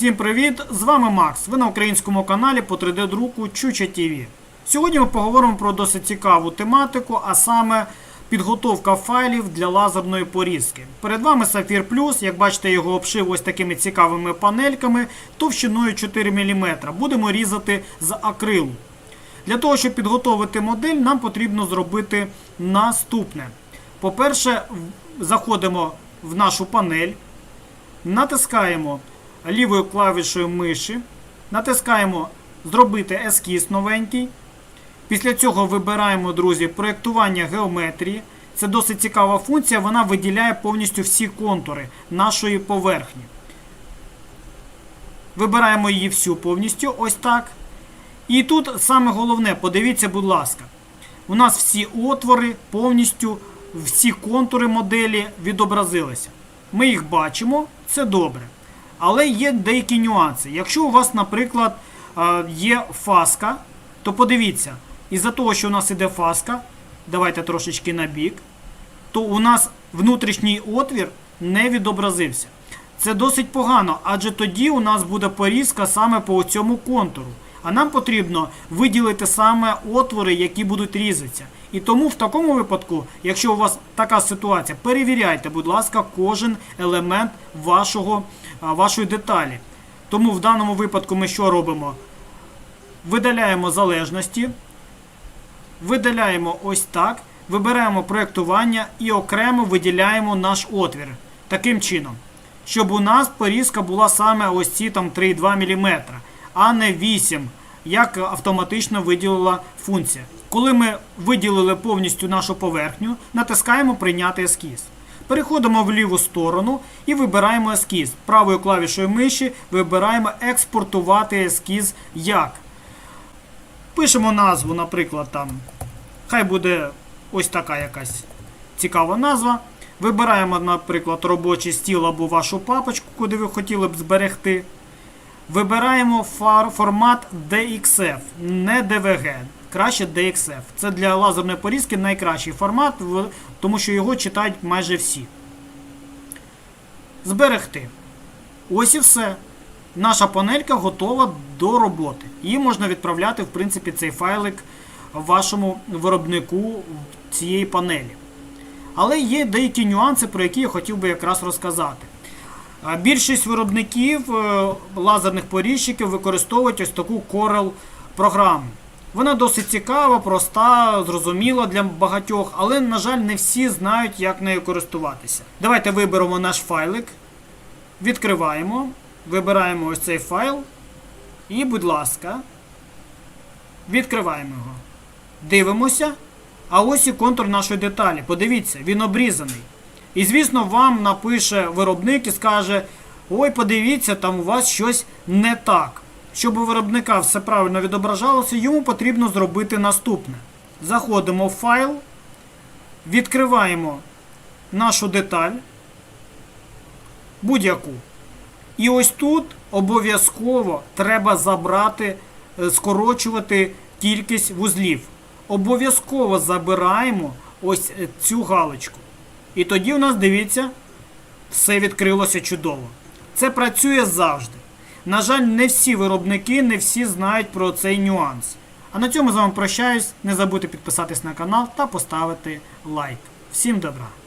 Всім привіт! З вами Макс. Ви на українському каналі по 3D-друку Чуча ТВ. Сьогодні ми поговоримо про досить цікаву тематику, а саме підготовка файлів для лазерної порізки. Перед вами Сафір Плюс, як бачите, його обшив ось такими цікавими панельками товщиною 4 мм. Будемо різати з акрилу. Для того, щоб підготовити модель, нам потрібно зробити наступне. По-перше, заходимо в нашу панель, натискаємо лівою клавішою миші, натискаємо Зробити ескіз новенький. Після цього вибираємо, друзі, проєктування геометрії. Це досить цікава функція, вона виділяє повністю всі контури нашої поверхні. Вибираємо її всю повністю, ось так. І тут саме головне, подивіться, будь ласка, у нас всі отвори повністю, всі контури моделі відобразилися. Ми їх бачимо, це добре. Але є деякі нюанси. Якщо у вас, наприклад, е, є фаска, то подивіться, із-за того, що у нас іде фаска, давайте трошечки на бік, то у нас внутрішній отвір не відобразився. Це досить погано, адже тоді у нас буде порізка саме по цьому контуру. А нам потрібно виділити саме отвори, які будуть різатися. І тому в такому випадку, якщо у вас така ситуація, перевіряйте, будь ласка, кожен елемент вашого, вашої деталі. Тому в даному випадку ми що робимо? Видаляємо залежності, видаляємо ось так, вибираємо проєктування і окремо виділяємо наш отвір. Таким чином, щоб у нас порізка була саме ось ці там 3,2 мм, а не 8, як автоматично виділила функція. Коли ми виділили повністю нашу поверхню, натискаємо Прийняти ескіз. Переходимо в ліву сторону і вибираємо ескіз. Правою клавішою миші вибираємо експортувати ескіз як. Пишемо назву, наприклад, там. Хай буде ось така якась цікава назва. Вибираємо, наприклад, робочий стіл або вашу папочку, куди ви хотіли б зберегти. Вибираємо формат DXF, не DVG. Краще DXF. Це для лазерної порізки найкращий формат, тому що його читають майже всі. Зберегти. Ось і все. Наша панелька готова до роботи. Її можна відправляти, в принципі, цей файлик вашому виробнику цієї панелі. Але є деякі нюанси, про які я хотів би якраз розказати. Більшість виробників е, лазерних порізчиків використовують ось таку Corel програму. Вона досить цікава, проста, зрозуміла для багатьох, але, на жаль, не всі знають, як нею користуватися. Давайте виберемо наш файлик, відкриваємо, вибираємо ось цей файл. І, будь ласка, відкриваємо його. Дивимося. А ось і контур нашої деталі. Подивіться, він обрізаний. І, звісно, вам напише виробник і скаже: Ой, подивіться, там у вас щось не так. Щоб у виробника все правильно відображалося, йому потрібно зробити наступне. Заходимо в файл, відкриваємо нашу деталь, будь-яку. І ось тут обов'язково треба забрати, е, скорочувати кількість вузлів. Обов'язково забираємо ось е, цю галочку. І тоді у нас, дивіться, все відкрилося чудово. Це працює завжди. На жаль, не всі виробники, не всі знають про цей нюанс. А на цьому з вами прощаюсь. Не забудьте підписатись на канал та поставити лайк. Всім добра!